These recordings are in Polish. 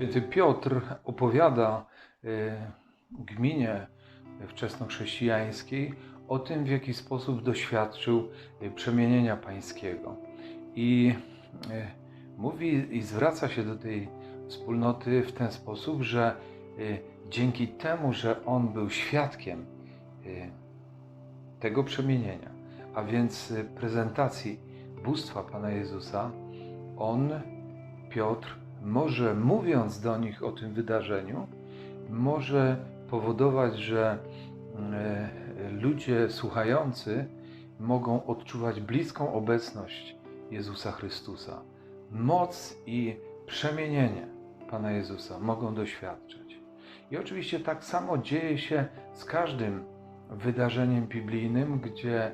Święty Piotr opowiada y, gminie wczesnochrześcijańskiej o tym, w jaki sposób doświadczył y, przemienienia pańskiego. I y, mówi i zwraca się do tej wspólnoty w ten sposób, że dzięki temu, że on był świadkiem tego przemienienia, a więc prezentacji bóstwa Pana Jezusa, on, Piotr, może mówiąc do nich o tym wydarzeniu, może powodować, że e, ludzie słuchający mogą odczuwać bliską obecność Jezusa Chrystusa. Moc i przemienienie Pana Jezusa mogą doświadczyć. I oczywiście tak samo dzieje się z każdym wydarzeniem biblijnym, gdzie e,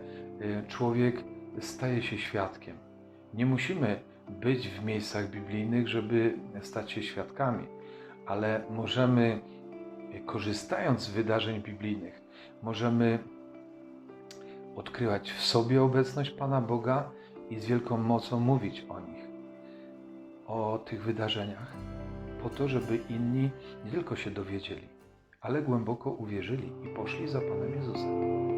człowiek staje się świadkiem. Nie musimy być w miejscach biblijnych, żeby stać się świadkami, ale możemy, korzystając z wydarzeń biblijnych, możemy odkrywać w sobie obecność Pana Boga i z wielką mocą mówić o nich, o tych wydarzeniach, po to, żeby inni nie tylko się dowiedzieli, ale głęboko uwierzyli i poszli za Panem Jezusem.